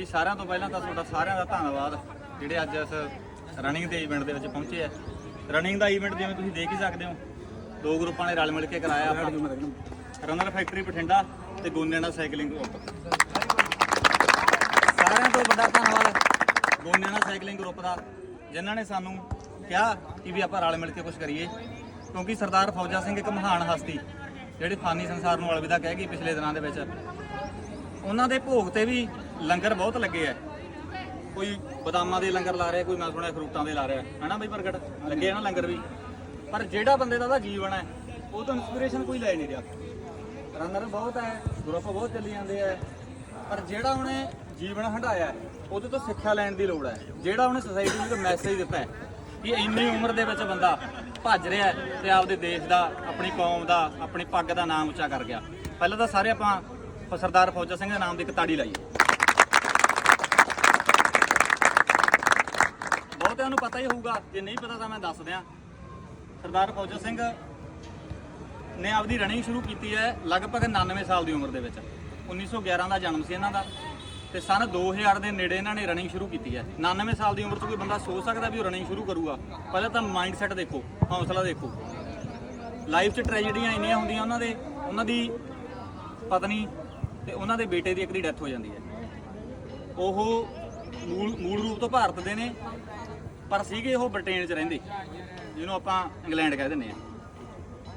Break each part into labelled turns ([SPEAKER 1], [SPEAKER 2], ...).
[SPEAKER 1] ਜੀ, ਸਾਰਿਆਂ ਤੋਂ ਪਹਿਲਾਂ ਤਾਂ ਤੁਹਾਡਾ ਸਾਰਿਆਂ ਦਾ ਧੰਨਵਾਦ, ਜਿਹੜੇ ਅੱਜ ਇਸ ਰਨਿੰਗ ਦੇ ਇਵੈਂਟ ਦੇ ਵਿੱਚ ਪਹੁੰਚੇ ਆ। ਰਨਿੰਗ ਦਾ ਇਵੈਂਟ ਜਿਵੇਂ ਤੁਸੀਂ ਦੇਖ ਹੀ ਸਕਦੇ ਹੋ, ਦੋ ਗਰੁੱਪਾਂ ਨੇ ਰਲ ਮਿਲ ਕੇ ਕਰਾਇਆ ਆਪਾਂ। ਰਨਰ ਫੈਕਟਰੀ ਬਠਿੰਡਾ ਤੇ ਗੋਨਿਆਣਾ ਸਾਈਕਲਿੰਗ ਗਰੁੱਪ ਸਾਰਿਆਂ ਤੋਂ ਵੱਡਾ ਧੰਨਵਾਦ ਗੋਨਿਆਣਾ ਸਾਈਕਲਿੰਗ ਗਰੁੱਪ ਦਾ, ਜਿਨ੍ਹਾਂ ਨੇ ਸਾਨੂੰ ਕਿਹਾ ਕਿ ਵੀ ਆਪਾਂ ਰਲ ਮਿਲ ਕੇ ਕੁਝ ਕਰੀਏ। ਕਿਉਂਕਿ ਸਰਦਾਰ ਫੌਜਾ ਸਿੰਘ ਇੱਕ ਮਹਾਨ ਹਸਤੀ, ਜਿਹੜੇ ਫਾਨੀ ਸੰਸਾਰ ਨੂੰ ਅਲਵਿਦਾ ਕਹਿ ਗਈ ਪਿਛਲੇ ਦਿਨਾਂ ਦੇ ਵਿੱਚ। ਉਹਨਾਂ ਦੇ ਭੋਗ ਤੇ ਵੀ ਲੰਗਰ ਬਹੁਤ ਲੱਗੇ ਆ। ਕੋਈ ਬਦਾਮਾਂ ਦੇ ਲੰਗਰ ਲਾ ਰਿਹਾ, ਕੋਈ ਮੈਂ ਸੁਣਿਆ ਫਰੂਟਾਂ ਦੇ ਲਾ ਰਿਹਾ। ਹਨਾ ਬਈ ਪ੍ਰਗਟ? ਲੱਗੇ ਆ ਨਾ ਲੰਗਰ ਵੀ? ਪਰ ਜਿਹੜਾ ਬੰਦੇ ਦਾ ਉਹਦਾ ਜੀਵਨ ਹੈ, ਉਹ ਤੋਂ ਇਨਸਪੀਰੇਸ਼ਨ ਕੋਈ ਲੈ ਨਹੀਂ ਰਿਹਾ। ਰਨਰ ਬਹੁਤ ਹੈ ਗਰੁੱਪ ਬਹੁਤ ਚੱਲੀ ਜਾਂਦੇ ਆ। ਪਰ ਜਿਹੜਾ ਉਹਨੇ ਜੀਵਨ ਹੰਢਾਇਆ, ਉਹਦੇ ਤੋਂ ਸਿੱਖਿਆ ਲੈਣ ਦੀ ਲੋੜ ਹੈ। ਜਿਹੜਾ ਉਹਨੇ ਸੋਸਾਇਟੀ ਨੂੰ ਇੱਕ ਮੈਸੇਜ ਦਿੱਤਾ ਹੈ ਕਿ ਇੰਨੀ ਉਮਰ ਦੇ ਵਿੱਚ ਬੰਦਾ ਭੱਜ ਰਿਹਾ ਹੈ ਤੇ ਆਪਦੇ ਦੇਸ਼ ਦਾ, ਆਪਣੀ ਕੌਮ ਦਾ, ਆਪਣੀ ਪੱਗ ਦਾ ਨਾਮ ਉੱਚਾ ਕਰ ਗਿਆ। ਪਹਿਲਾਂ ਤਾਂ ਸਾਰੇ ਆਪਾਂ ਸਰਦਾਰ ਫੌਜਾ ਸਿੰਘ ਦੇ ਨਾਮ ਦੀ ਇੱਕ ਤਾੜੀ ਲਾਈਏ ਬਹੁਤਿਆਂ ਪਤਾ ਹੀ ਹੋਊਗਾ। ਜੇ ਨਹੀਂ ਪਤਾ ਤਾਂ ਮੈਂ ਦੱਸ ਦਿਆਂ। ਸਰਦਾਰ ਫੌਜਾ ਸਿੰਘ ਨੇ ਆਪਦੀ ਰਨਿੰਗ ਸ਼ੁਰੂ ਕੀਤੀ ਹੈ ਲਗਭਗ 99 ਸਾਲ ਦੀ ਉਮਰ ਦੇ ਵਿੱਚ। 1911 ਦਾ ਜਨਮ ਸੀ ਇਹਨਾਂ ਦਾ। ਤੇ ਸਨ 2000 ਦੇ ਨੇੜੇ ਇਹਨਾਂ ਨੇ ਰਨਿੰਗ ਸ਼ੁਰੂ ਕੀਤੀ ਹੈ। 99 ਸਾਲ ਦੀ ਉਮਰ 'ਚ ਕੋਈ ਬੰਦਾ ਸੋਚ ਸਕਦਾ ਵੀ ਉਹ ਰਨਿੰਗ ਸ਼ੁਰੂ ਕਰੂਗਾ। ਪਹਿਲਾਂ ਤਾਂ ਮਾਈਂਡ ਸੈਟ ਦੇਖੋ, ਹੌਸਲਾ ਦੇਖੋ। ਲਾਈਫ 'ਚ ਟ੍ਰੈਜੇਡੀਆਂ ਇੰਨੀਆਂ ਹੁੰਦੀਆਂ ਉਹਨਾਂ ਦੇ, ਉਹਨਾਂ ਦੀ ਪਤਨੀ ਤੇ ਉਹਨਾਂ ਦੇ ਬੇਟੇ ਦੀ ਇੱਕ ਦੀ ਡੈਥ ਹੋ ਜਾਂਦੀ ਹੈ। ਉਹ ਮੂਲ ਮੂਲ ਰੂਪ ਤੋਂ ਭਾਰਤ ਦੇ ਨੇ। ਪਰ ਸੀਗੇ ਉਹ ਬ੍ਰਿਟੇਨ 'ਚ ਰਹਿੰਦੇ, ਜਿਹਨੂੰ ਆਪਾਂ ਇੰਗਲੈਂਡ ਕਹਿ ਦਿੰਦੇ ਆ।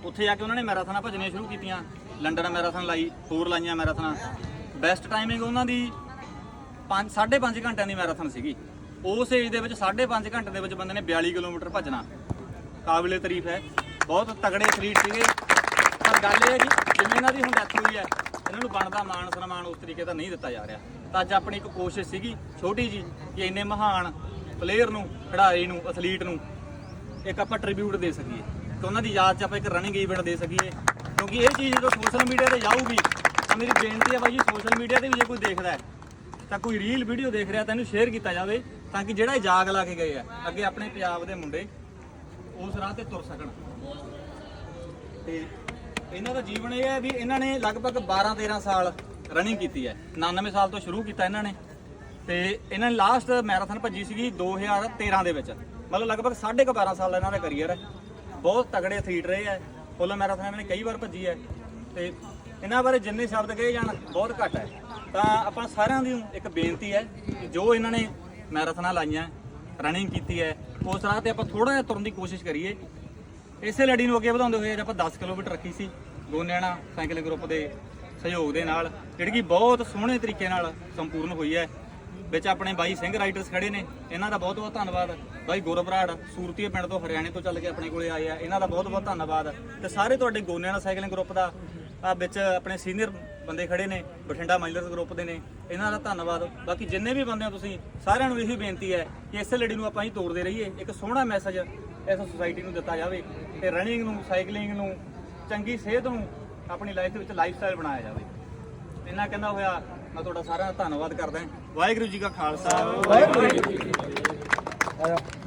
[SPEAKER 1] ਉੱਥੇ ਜਾ ਕੇ ਉਹਨਾਂ ਨੇ ਮੈਰਾਥਨਾਂ ਭੱਜਣੀਆਂ ਸ਼ੁਰੂ ਕੀਤੀਆਂ, ਲੰਡਨ ਮੈਰਾਥਨ ਲਾਈ, ਹੋਰ ਲਾਈਆਂ ਮੈਰਾਥਨਾਂ। ਬੈਸਟ ਟਾਈਮਿੰਗ ਉਹਨਾਂ ਦੀ 5 5.5 ਘੰਟਿਆਂ ਦੀ ਮੈਰਾਥਨ ਸੀਗੀ। ਉਸ ਏਜ ਦੇ ਵਿੱਚ 5.5 ਘੰਟੇ ਦੇ ਵਿੱਚ ਬੰਦੇ ਨੇ 42 ਕਿਲੋਮੀਟਰ ਭੱਜਣਾ। ਕਾਬਿਲੇ ਤਾਰੀਫ ਹੈ। ਬਹੁਤ ਤਗੜੇ ਐਥਲੀਟ ਸੀਗੇ। ਪਰ ਗੱਲ ਇਹ ਹੈ ਕਿ ਜਿਵੇਂ ਇਹਨਾਂ ਦੀ ਹੁਣ ਡੈਥ ਹੋਈ ਹੈ, ਇਹਨਾਂ ਨੂੰ ਬਣਦਾ ਮਾਣ, ਸਨਮਾਨ ਉਸ ਤਰੀਕੇ ਦਾ ਨਹੀਂ ਦਿੱਤਾ ਜਾ ਰਿਹਾ। ਤਾਂ ਅੱਜ ਆਪਣੀ ਇੱਕ ਕੋਸ਼ਿਸ਼ ਸੀਗੀ, ਛੋਟੀ ਜੀ ਕਿ ਇੰਨੇ ਮਹਾਨ ਪਲੇਅਰ ਨੂੰ, ਖਿਡਾਰੀ ਨੂੰ ਐਥਲੀਟ ਨੂੰ ਇੱਕ ਆਪਾਂ ਟ੍ਰਿਬਿਊਟ ਦੇ ਸਕੀਏ। ਤੇ ਉਹਨਾਂ ਦੀ ਯਾਦ 'ਚ ਆਪਾਂ ਇੱਕ ਰਨਿੰਗ ਇਵੈਂਟ ਦੇ ਸਕੀਏ। ਕਿਉਂਕਿ ਇਹ ਚੀਜ਼ ਜਦੋਂ ਸੋਸ਼ਲ ਮੀਡੀਆ ਤੇ ਜਾਊਗੀ, ਤਾਂ ਮੇਰੀ ਬੇਨਤੀ ਹੈ ਬਾਈ ਜੀ ਸੋਸ਼ਲ ਮੀਡੀਆ ਤੇ ਵੀ ਜੇ ਕੋਈ ਦੇਖਦਾ ਹੈ, ਤਾਂ ਕੋਈ ਰੀਲ ਵੀਡੀਓ ਦੇਖ ਰਿਹਾ, ਤਾਂ ਇਹਨੂੰ ਸ਼ੇਅਰ ਕੀਤਾ ਜਾਵੇ, ਤਾਂ ਕਿ ਜਿਹੜਾ ਇਹ ਜਾਗ ਲਾ ਕੇ ਗਏ ਆ, ਅੱਗੇ ਆਪਣੇ ਪੰਜਾਬ ਦੇ ਮੁੰਡੇ ਉਸ ਰਾਹ ਤੇ ਤੁਰ ਸਕਣ। ਤੇ ਇਹਨਾਂ ਦਾ ਜੀਵਨ ਇਹ ਹੈ ਵੀ ਇਹਨਾਂ ਨੇ ਲਗਭਗ 12 13 ਸਾਲ ਰਨਿੰਗ ਕੀਤੀ ਹੈ। 99 ਸਾਲ ਤੋਂ ਸ਼ੁਰੂ ਕੀਤਾ ਇਹਨਾਂ ਨੇ। ਤੇ ਇਹਨਾਂ ਨੇ ਲਾਸਟ ਮੈਰਾਥਨ ਭੱਜੀ ਸੀਗੀ 2013 ਦੇ ਵਿੱਚ। ਮਤਲਬ ਲਗਭਗ 12.5 ਸਾਲ ਦਾ ਇਹਨਾਂ ਦਾ ਕੈਰੀਅਰ ਹੈ। ਬਹੁਤ ਤਗੜੇ ਐਥਲੀਟ ਰਹੇ ਹੈ। ਫੁੱਲ ਮੈਰਾਥਨ ਇਹਨਾਂ ਨੇ ਕਈ ਵਾਰ ਭੱਜੀ ਹੈ। ਤੇ ਇਹਨਾਂ ਬਾਰੇ ਜਿੰਨੇ ਸ਼ਬਦ ਕਹੇ ਜਾਣ, ਬਹੁਤ ਘੱਟ ਹੈ। ਤਾਂ ਆਪਾਂ ਸਾਰਿਆਂ ਦੀ ਇੱਕ ਬੇਨਤੀ ਹੈ ਕਿ ਜੋ ਇਹਨਾਂ ਨੇ ਮੈਰਾਥਨਾਂ ਲਾਈਆਂ ਰਨਿੰਗ ਕੀਤੀ ਹੈ, ਉਸ ਰਾਹ ਤੇ ਆਪਾਂ ਥੋੜਾ ਜਿਹਾ ਤੁਰਨ ਦੀ ਕੋਸ਼ਿਸ਼ ਕਰੀਏ। ਇਸੇ ਲੜੀ ਨੂੰ ਅੱਗੇ ਵਧਾਉਂਦੇ ਹੋਏ ਅੱਜ ਆਪਾਂ 10 ਕਿਲੋਮੀਟਰ ਰੱਖੀ ਸੀ। ਗੋਨਿਆਣਾ ਸਾਈਕਲ ਗਰੁੱਪ ਦੇ ਸਹਿਯੋਗ ਦੇ ਨਾਲ, ਜਿਹੜੀ ਕਿ ਬਹੁਤ ਸੋਹਣੇ ਤਰੀਕੇ ਨਾਲ ਸੰਪੂਰਨ ਹੋਈ ਹੈ। ਵਿੱਚ ਆਪਣੇ ਬਾਈ ਸਿੰਘ ਰਾਈਟਰਸ ਖੜੇ ਨੇ। ਇਹਨਾਂ ਦਾ ਬਹੁਤ ਬਹੁਤ ਧੰਨਵਾਦ। ਬਾਈ ਗੁਰਬਰਾੜ ਸੂਰਤੀਏ ਪਿੰਡ ਤੋਂ ਹਰਿਆਣੇ ਤੋਂ ਚੱਲ ਕੇ ਆਪਣੇ ਕੋਲੇ ਆਏ ਆ। ਇਹਨਾਂ ਦਾ ਬਹੁਤ ਬਹੁਤ ਧੰਨਵਾਦ। ਤੇ ਸਾਰੇ ਤੁਹਾਡੇ ਗੋਨਿਆਂ ਗੋਨਿਆਣਾ ਸਾਈਕਲਿੰਗ ਗਰੁੱਪ ਦਾ, ਆ ਵਿੱਚ ਆਪਣੇ ਸੀਨੀਅਰ ਬੰਦੇ ਖੜੇ ਨੇ, ਬਠਿੰਡਾ ਮਾਈਲਰਸ ਗਰੁੱਪ ਦੇ ਨੇ। ਇਹਨਾਂ ਦਾ ਧੰਨਵਾਦ। ਬਾਕੀ ਜਿੰਨੇ ਵੀ ਬੰਦੇ ਹੋ ਤੁਸੀਂ, ਸਾਰਿਆਂ ਨੂੰ ਇਹੀ ਬੇਨਤੀ ਹੈ ਕਿ ਇਸ ਲੜੀ ਨੂੰ ਆਪਾਂ ਹੀ ਤੋੜਦੇ ਰਹੀਏ। ਇੱਕ ਸੋਹਣਾ ਮੈਸੇਜ ਇਸ ਸੁਸਾਇਟੀ ਨੂੰ ਦਿੱਤਾ ਜਾਵੇ ਤੇ ਰਨਿੰਗ ਨੂੰ ਸਾਈਕਲਿੰਗ ਨੂੰ, ਚੰਗੀ ਸਿਹਤ ਨੂੰ ਆਪਣੀ ਲਾਈਫ ਦੇ ਵਿੱਚ ਲਾਈਫ ਸਟਾਈਲ ਬਣਾਇਆ ਜਾਵੇ। ਇਹਨਾਂ ਕਹਿੰਦਾ ਹੋਇਆ ਮੈਂ ਤੁਹਾਡਾ ਸਾਰਿਆਂ ਦਾ ਧੰਨਵਾਦ ਕਰਦਾ ਵਾਹਿਗੁਰੂ ਜੀ ਕਾ ਖਾਲਸਾ। ਵਾਹਿਗੁਰੂ ਜੀ ਕੀ ਫਤਿਹ।